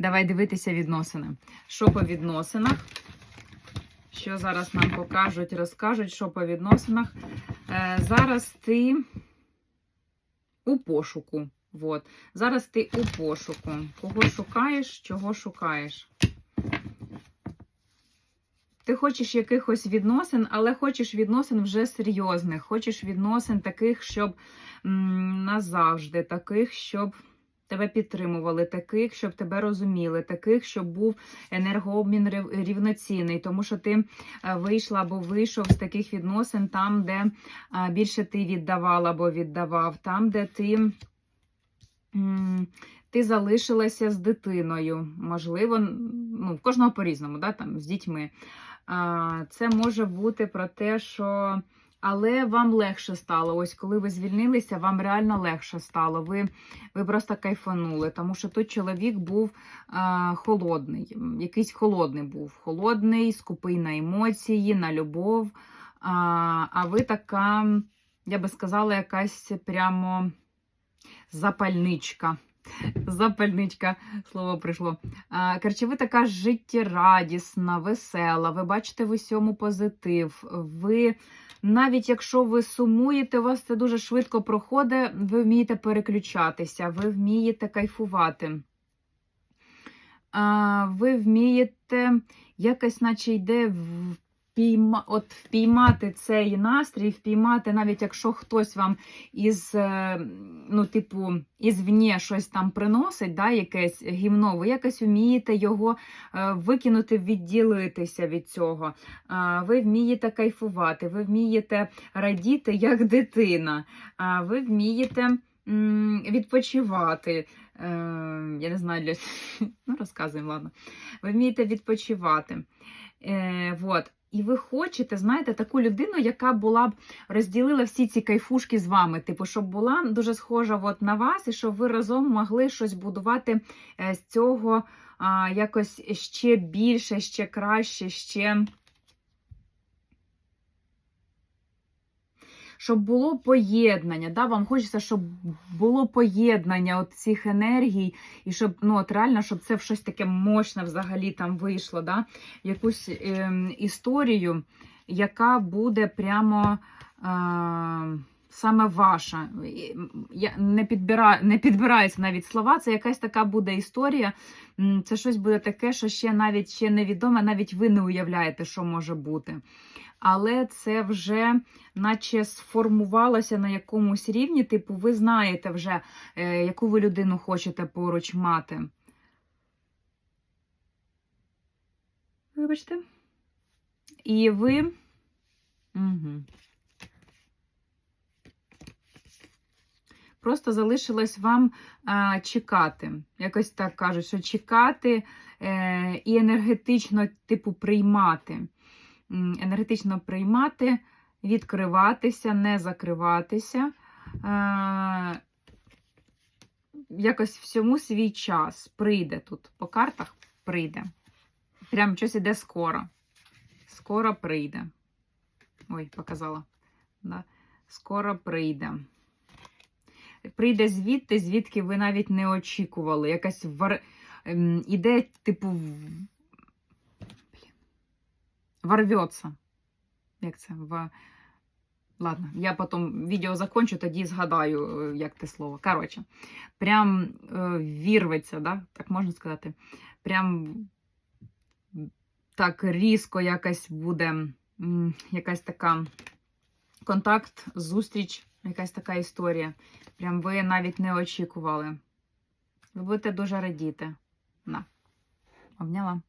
Давай дивитися відносини. Що по відносинах? Що зараз нам покажуть, розкажуть, що по відносинах. Е, зараз ти у пошуку. Вот. Зараз ти у пошуку. Кого шукаєш, чого шукаєш? Ти хочеш якихось відносин, але хочеш відносин вже серйозних. Хочеш відносин таких, щоб м, назавжди, таких, щоб тебе підтримували, таких, щоб тебе розуміли, таких, щоб був енергообмін рівноцінний, тому що ти е, вийшла або вийшов з таких відносин там, де е, більше ти віддавала або віддавав, там, де ти. Ти залишилася з дитиною, можливо, ну, в кожного по-різному, да, там, з дітьми. А, Це може бути про те, що але вам легше стало. Ось коли ви звільнилися, вам реально легше стало. Ви, ви просто кайфанули, тому що тут чоловік був а, холодний, якийсь холодний був. Холодний, скупий на емоції, на любов. А, а ви така, я би сказала, якась прямо запальничка. Запальничка, слово прийшло. Коротше, ви така життєрадісна, весела, ви бачите в усьому позитив. Ви, навіть якщо ви сумуєте, у вас це дуже швидко проходить, ви вмієте переключатися, ви вмієте кайфувати. Ви вмієте якось, наче йде впійма, от впіймати цей настрій, впіймати, навіть якщо хтось вам із, е, ну, типу, ізвні щось там приносить, да, якесь гімно, ви якось вмієте його е, викинути, відділитися від цього. Ви вмієте кайфувати, ви вмієте радіти як дитина, ви вмієте відпочивати. Е, Я не знаю, для ну, розказуємо, ладно. Ви вмієте відпочивати. Е, вот. І ви хочете, знаєте, таку людину, яка була б розділила всі ці кайфушки з вами. Типу, щоб була дуже схожа от на вас, і щоб ви разом могли щось будувати е, з цього а, якось ще більше, ще краще, ще. Щоб було поєднання, да? вам хочеться, щоб було поєднання от цих енергій, і щоб ну, от реально, щоб це в щось таке мощне взагалі там вийшло, да? якусь ем, історію, яка буде прямо е, саме ваша. Я не, підбираю, не підбираються навіть слова, це якась така буде історія. Це щось буде таке, що ще навіть ще невідоме, навіть ви не уявляєте, що може бути. Але це вже наче сформувалося на якомусь рівні, типу, ви знаєте вже, е, яку ви людину хочете поруч мати. Вибачте. І ви. Угу. Просто залишилось вам а, чекати. Якось так кажуть, що чекати е, і енергетично, типу, приймати. Енергетично приймати, відкриватися, не закриватися. Е, якось всьому свій час прийде тут. По картах прийде. Прям щось іде скоро. Скоро прийде. Ой, показала. Да. Скоро прийде. Прийде звідти, звідки ви навіть не очікували. Якась вар... іде, типу, в- Блін. ворветься. Як це? В... Ладно, я потім відео закончу, тоді згадаю, е, як те слово. Коротше, прям е, вірветься, да? так можна сказати. Прям так різко якась буде якась така контакт, зустріч, якась така історія. Прям ви навіть не очікували. Ви будете дуже радіти. На, обняла.